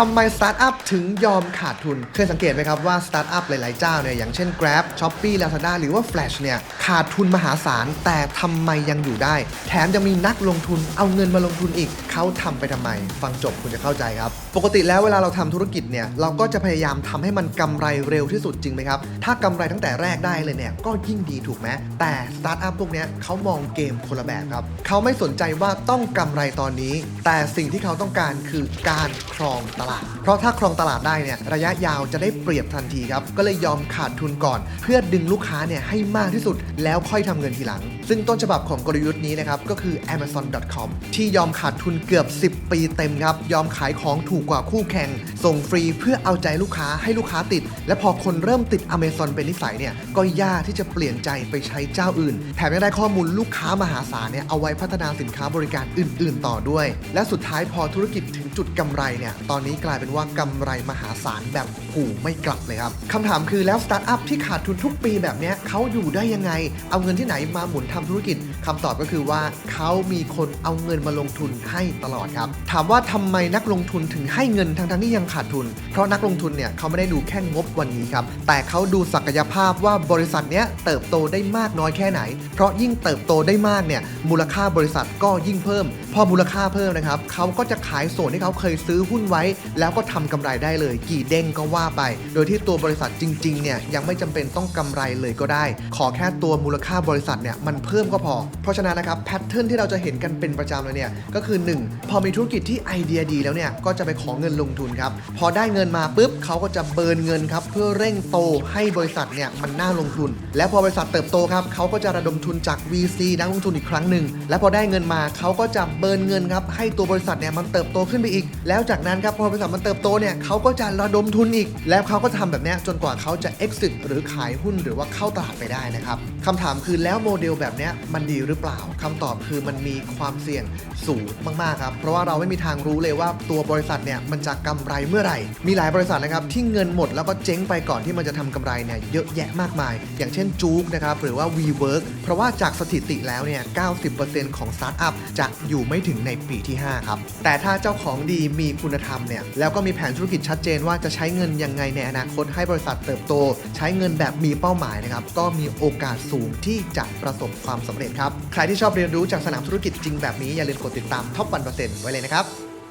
ทำไมสตาร์ทอัพถึงยอมขาดทุน เคยสังเกตไหมครับว่าสตาร์ทอัพหลาย ๆ เจ้าเนี่ยอย่างเช่น Grab Shopee Lazada หรือว่า Flash เนี่ยขาดทุนมหาศาล แต่ทำไมยังอยู่ได้ แถมยังมีนักลงทุนเอาเงินมาลงทุนอีก เขาทำไปทำไม ฟังจบคุณจะเข้าใจครับ ปกติแล้วเวลาเราทำธุรกิจเนี่ยเราก็จะพยายามทำให้มันกำไรเร็วที่สุดจริงไหมครับ ถ้ากำไรตั้งแต่แรกได้เลยเนี่ยก็ยิ่งดีถูกไหมแต่สตาร์ทอัพพวกนี้เขามองเกมคนละแบบครับเขาไม่สนใจว่าต้องกำไรตอนนี้ แต่สิ่งที่เขาต้องการคือการครองตลาด เพราะถ้าครองตลาดได้เนี่ยระยะยาวจะได้เปรียบทันทีครับ ก็เลยยอมขาดทุนก่อน เพื่อดึงลูกค้าเนี่ยให้มากที่สุด แล้วค่อยทำเงินทีหลัง ซึ่งต้นฉบับของกลยุทธ์นี้นะครับก็คือ amazon.com ที่ยอมขาดทุนเกือบ 10 ปีเต็มครับ ยอมขายของถูกกว่าคู่แข่ง ส่งฟรีเพื่อเอาใจลูกค้าให้ลูกค้าติด และพอคนเริ่มติด Amazon เป็นนิสัยเนี่ยก็ยากที่จะเปลี่ยนใจไปใช้เจ้าอื่น แถมยังได้ข้อมูลลูกค้ามหาศาลเนี่ยเอาไว้พัฒนาสินค้าบริการอื่น ๆ ต่อด้วย และสุดท้ายพอธุรกิจถึงจุดกำไรเนี่ยตอนนี้กลายเป็นว่ากำไรมหาศาลแบบผูไม่กลับเลยครับคำถามคือแล้วสตาร์ทอัพที่ขาดทุนทุกปีแบบนี้เขาอยู่ได้ยังไง เอาเงินที่ไหนมาหมุนทำธุรกิจคำตอบก็คือว่าเขามีคนเอาเงินมาลงทุนให้ตลอดครับ ถามว่าทำไมนักลงทุนถึงให้เงินทั้งๆที่ยังขาดทุน เพราะนักลงทุนเนี่ยเขาไม่ได้ดูแค่งบวันนี้ครับ แต่เขาดูศักยภาพว่าบริษัทเนี้ยเติบโตได้มากน้อยแค่ไหน เพราะยิ่งเติบโตได้มากเนี่ยมูลค่าบริษัทก็ยิ่งเพิ่ม พอมูลค่าเพิ่มนะครับเขาก็จะขายส่วนที่เขาเคยซื้อหุ้นไว้แล้วก็ทำกำไรได้เลย กี่เด้งก็ว่าไป โดยที่ตัวบริษัทจริงๆเนี่ยยังไม่จำเป็นต้องกำไรเลยก็ได้ ขอแค่ตัวมูลค่าบริษัทเนี่ยมันเพิ่มก็พอ เพราะฉะนั้นนะครับแพทเทิร์นที่เราจะเห็นกันเป็นประจำเลยเนี่ยก็คือ 1 พอมีธุรกิจที่ไอเดียดีแล้วเนี่ยก็จะไปขอเงินลงทุนครับพอได้เงินมาปุ๊บเขาก็จะเบิร์นเงินครับเพื่อเร่งโตให้บริษัทเนี่ยมันน่าลงทุน และพอบริษัทเติบโตครับเขาก็จะระดมทุนจาก VC นักลงทุนอีกครั้งหนึ่งและพอได้เงินมาเขาก็จะเบิร์นเงินครับให้ตัวบริษัทเนี่ยมันเติบโตขึ้นไปอีก แล้วจากนั้นครับพอบริษัทมันเติบโตเนี่ยเขาก็จะระดมทุนอีก แล้วเขาก็จะทำแบบนี้จนกว่าเขาจะ exit หรือขายหุ้นหรือว่าเข้าตลาดไปได้นะครับคำถามคือแล้วโมเดลแบบนี้มันดีหรือเปล่าคำตอบคือมันมีความเสี่ยงสูงมากๆครับเพราะว่าเราไม่มีทางรู้เลยว่าตัวบริษัทเนี่ยมันจะกำไรเมื่อไหร่ มีหลายบริษัทนะครับที่เงินหมดแล้วก็เจ๊งไปก่อนที่มันจะทำกำไรเนี่ยเยอะแยะมากมาย อย่างเช่นจู๊กนะครับหรือว่า WeWork เพราะว่าจากสถิติแล้วเนี่ย 90%ของสตาร์ทอัพจะอยู่ไม่ถึงในปีที่ 5 ครับ แต่ถ้าเจ้าของดีมีคุณธรรมเนี่ยแล้วก็มีแผนธุรกิจชัดเจนว่าจะใช้เงินยังไงในอนาคตให้บริษัทเติบโต ใช้เงินแบบมีเป้าหมายนะครับก็มีโอกาสสูงที่จะประสบความสำเร็จครับ ใครที่ชอบเรียนรู้จากสนามธุรกิจจริงแบบนี้อย่าลืมกดติดตามท็อปวันเปอร์เซ็นต์ไว้เลยนะครับ